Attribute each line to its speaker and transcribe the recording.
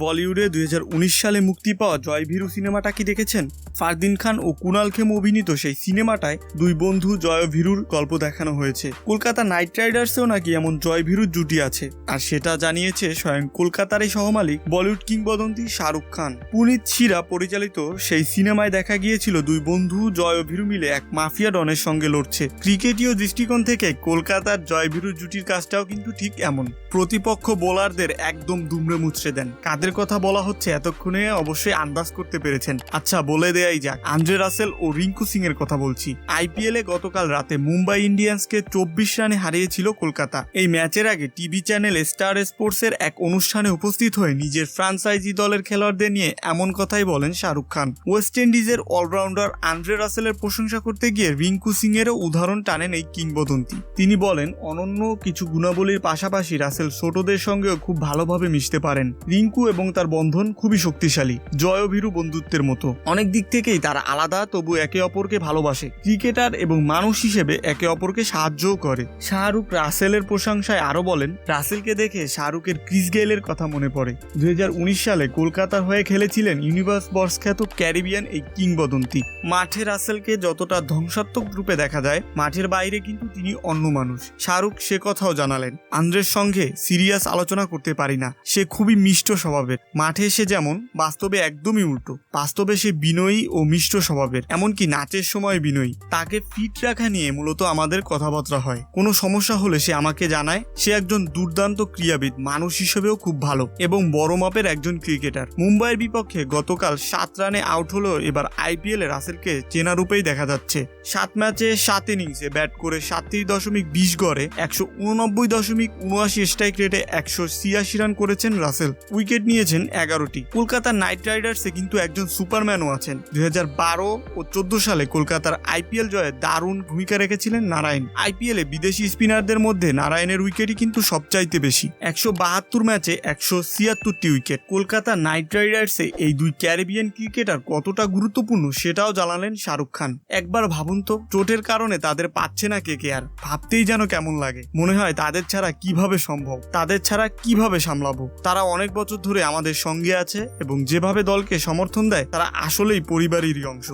Speaker 1: বলিউডে দুই হাজার উনিশ সালে মুক্তি পাওয়া জয় ভীরু সিনেমাটা কি দেখেছেন? ফারদিন খান ও কুনাল খেম অভিনীত সেই সিনেমাটায় দুই বন্ধু জয় ভীরুর গল্প দেখানো হয়েছে। কলকাতা নাইট রাইডার্সেও নাকি এমন জয় ভীরুর জুটি আছে। আর সেটা জানিয়েছে স্বয়ং কলকাতার এই সহমালিক বলিউড কিংবদন্তি শাহরুখ খান। পুনিত শিরা পরিচালিত সেই সিনেমায় দেখা গিয়েছিল দুই বন্ধু জয় ভীরু মিলে এক মাফিয়া ডনের সঙ্গে লড়ছে। ক্রিকেটীয় দৃষ্টিকোণ থেকে কলকাতার জয় ভীরু জুটির কাজটাও কিন্তু ঠিক এমন। প্রতিপক্ষ বোলারদের একদম দুমড়ে মুচড়ে দেন। কাদের কথা বলা হচ্ছে এতক্ষণে অবশ্যই আন্দাজ করতে পেরেছেন। আচ্ছা বলে দেয়াই যাক, আন্দ্রে রাসেল ও রিঙ্কু সিং এর কথা বলছি। আইপিএল গতকাল রাতে মুম্বাই ইন্ডিয়ান্সকে চব্বিশ রানে হারিয়েছিল কলকাতা। এই ম্যাচের আগে টিভি চ্যানেল স্টার স্পোর্টস এর এক অনুষ্ঠানে উপস্থিত হয়ে নিজের ফ্রাঞ্চাইজি দলের খেলোয়াড়দের নিয়ে এমন কথাই বলেন শাহরুখ খান। ওয়েস্ট ইন্ডিজের অলরাউন্ডার আন্দ্রে রাসেলের প্রশংসা করতে গিয়ে রিঙ্কু সিং এরও উদাহরণ টানেন এই কিংবদন্তি। তিনি বলেন, অনন্য কিছু গুণাবলীর পাশাপাশি রাসেল ছোটদের সঙ্গেও খুব ভালোভাবে মিশতে পারেন। রিঙ্কু এবং তার বন্ধন খুবই শক্তিশালী জয় ভীরু বন্ধুত্বের মতো। অনেক দিক থেকেই তারা আলাদা, তবু একে অপরকে ভালোবাসে। ক্রিকেটার এবং মানুষ হিসেবে একে অপরকে সাহায্যও করে। শাহরুখ রাসেলের প্রশংসায় আরও বলেন, রাসেলকে দেখে শাহরুখের ক্রিস গেইলের কথা মনে পড়ে। দুই হাজার উনিশ সালে কলকাতার হয়ে খেলেছিলেন ইউনিভার্স বর্স খ্যাত ক্যারিবিয়ান এই কিংবদন্তি। মাঠে রাসেলকে যতটা ধ্বংসাত্মক রূপে দেখা যায়, মাঠের বাইরে কিন্তু তিনি অন্য মানুষ। শাহরুখ সে কথাও জানালেন, আন্দ্রের সঙ্গে সিরিয়াস আলোচনা করতে পারি না। সে খুবই মিষ্ট স্বভাবের। মাঠে সে যেমন, বাস্তবে একদমই উল্টো। বাস্তবে সে বিনয়ী ও মিষ্ট স্বভাবের, এমনকি নাচের সময় বিনয়ী। তাকে ফিট রাখা নিয়ে মূলত আমাদের কথাবার্তা হয়। কোনো সমস্যা হলে সে আমাকে জানায়, সে একজন দুর্দান্ত ক্রীড়াবিদ, মানুষ হিসেবেও খুব ভালো এবং বড় মাপের একজন ক্রিকেটার। মুম্বাইয়ের বিপক্ষে গতকাল সাত রানে আউট হলেও এবার আইপিএলে রাসেলকে চেনা রূপেই দেখা যাচ্ছে। সাত ম্যাচে সাত ইনিংসে ব্যাট করে সাতত্রিশ দশমিক বিশ গড়ে একশো উননব্বই দশমিক উনআশি স্ট্রাইক রেটে একশো ছিয়াশি রান করেছেন রাসেল। উইকেট নিয়েছেন এগারোটি। কলকাতার নাইট রাইডার্সে কিন্তু একজন সুপারম্যানও আছেন। দুই হাজার বারো ও চোদ্দ সালে কলকাতার আইপিএল জয়ে দারুণ ভূমিকা রেখেছিলেন নারায়ণ। আইপিএলে বিদেশি স্পিনারদের মধ্যে নারায়ণের উইকেটই কিন্তু সবচাইতে বেশি। একশো বাহাত্তর ম্যাচে একশো ছিয়াত্তরটি উইকেট। কলকাতা নাইট রাইডার্সে এই দুই ক্যারিবিয়ান ক্রিকেটার কতটা গুরুত্বপূর্ণ সেটাও জানালেন শাহরুখ খান। একবার ভাবুন তো, চোটের কারণে তাদের পাচ্ছে না কে কে আর। ভাবতেই যেন কেমন লাগে। মনে হয় তাদের ছাড়া কীভাবে সম্ভব? তাদের ছাড়া কীভাবে সামলাবো? তারা অনেক বছর ধরে আমাদের সঙ্গে আছে এবং যেভাবে দলকে সমর্থন দেয় তারা আসলেই পরিবারেরই অংশ।